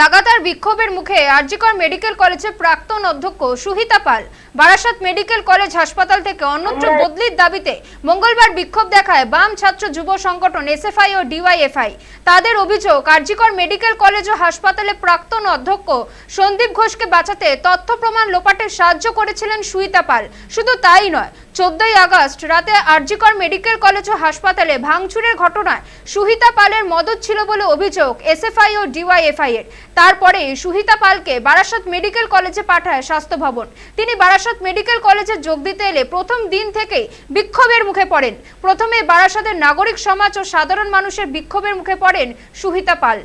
লাগাতার বিক্ষোভের মুখে আরজিকর মেডিকেল কলেজের প্রাক্তন অধ্যক্ষ সুহিতা পাল। বারাসাত মেডিকেল কলেজ হাসপাতাল থেকে অন্যত্র বদলির দাবিতে মঙ্গলবার বিক্ষোভ দেখায় বাম ছাত্র যুব সংগঠন এসএফআই ও ডিওয়াইএফআই। তাদের অভিযোগ আরজিকর মেডিকেল কলেজ ও হাসপাতালে প্রাক্তন অধ্যক্ষ সন্দীপ ঘোষকে বাঁচাতে তথ্য প্রমাণ লোপাটে সাহায্য করেছিলেন সুহিতা পাল। শুধু তাই নয় চোদ্দই আগস্ট রাতে আরজিকর মেডিকেল কলেজ ও হাসপাতালে ভাঙচুরের ঘটনায় সুহিতা পালের মদত ছিল বলে অভিযোগ এসএফআই ও ডিওয়াইএফআই এর তারপরে সুহিতা পালকে বারাসাত মেডিকেল কলেজে পাঠায় স্বাস্থ্য ভবন তিনি বারাসাত মেডিকেল কলেজে যোগ দিতে এলে প্রথম দিন থেকেই বিক্ষোভের মুখে পড়েন প্রথমে বারাসাতের নাগরিক সমাজ ও সাধারণ মানুষের বিক্ষোভের মুখে পড়েন সুহিতা পাল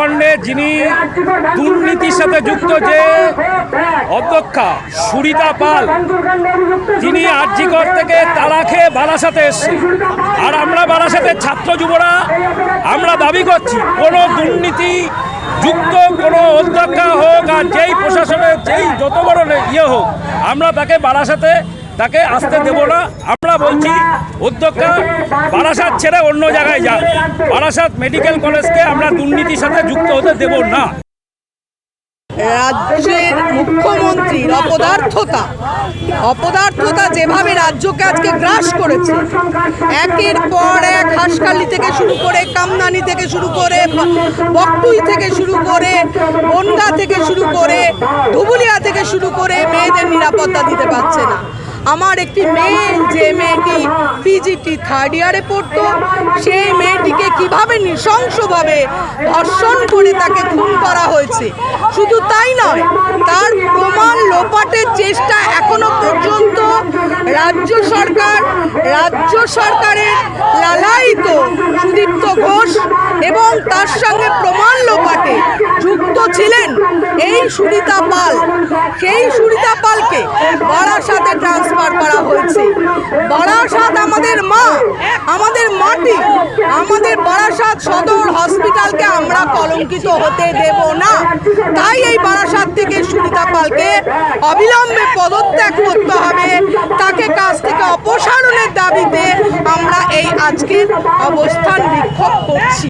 কাণ্ডে যিনি দুর্নীতির সাথে যুক্ত যে অধ্যক্ষা সুরিতা পাল, তিনি আরজিকর থেকে তালা খেয়ে বারাসাতে এসছে আর আমরা বারাসাতের ছাত্র যুবরা, আমরা দাবি করছি, কোনো দুর্নীতি যুক্ত কোনো অধ্যক্ষা হোক আর যেই প্রশাসনের, যেই যত বড় ইয়ে হোক, আমরা তাকে বারাসাতে তাকে আসতে দেব না। আমরা বলছি অধ্যক্ষা বারাসাত ছেড়ে অন্য জায়গায় যান। বারাসাত মেডিকেল কলেজকে আমরা দুর্নীতির সাথে যুক্ত হতে দেব না। রাজ্যের মুখ্যমন্ত্রীর অপদার্থতা। অপদার্থতা যেভাবে রাজ্যকে আজকে গ্রাস করেছে, একের পর এক হাসকালি থেকে শুরু করে কামদানি থেকে শুরু করে বকটুই থেকে শুরু করে বনগা থেকে শুরু করে ধুবুলিয়া থেকে শুরু করে মেয়েদের নিরাপত্তা দিতে পারছে না। আমার একটি মেয়ে, যে মেয়েটি পিজিটি থার্ড ইয়ারে পড়তো, সেই মেয়েটিকে কীভাবে নৃশংসভাবে ধর্ষণ করে তাকে খুন করা হয়েছে, শুধু তাই নয়, তার চেষ্টা এখনও পর্যন্ত রাজ্য সরকার, রাজ্য সরকারের লালায়িত সুদীপ্ত ঘোষ এবং তার সঙ্গে প্রমাণ লোপাটে যুক্ত ছিলেন এই সুনিতা পাল। সেই সুনিতা পালকে বারাসাতে ট্রান্সফার করা হয়েছে। বারাসাত আমাদের মা আমাদের মাটি আমাদের বারাসাত সদর হসপিটালকে আমরা কলঙ্কিত হতে দেব না। তাই এই বারাসাত থেকে সুবিধা পালকে অবিলম্বে পদত্যাগ করতে হবে। তাকে কাজ থেকে অপসারণের দাবিতে আমরা এই আজকের অবস্থান বিক্ষোভ করছি।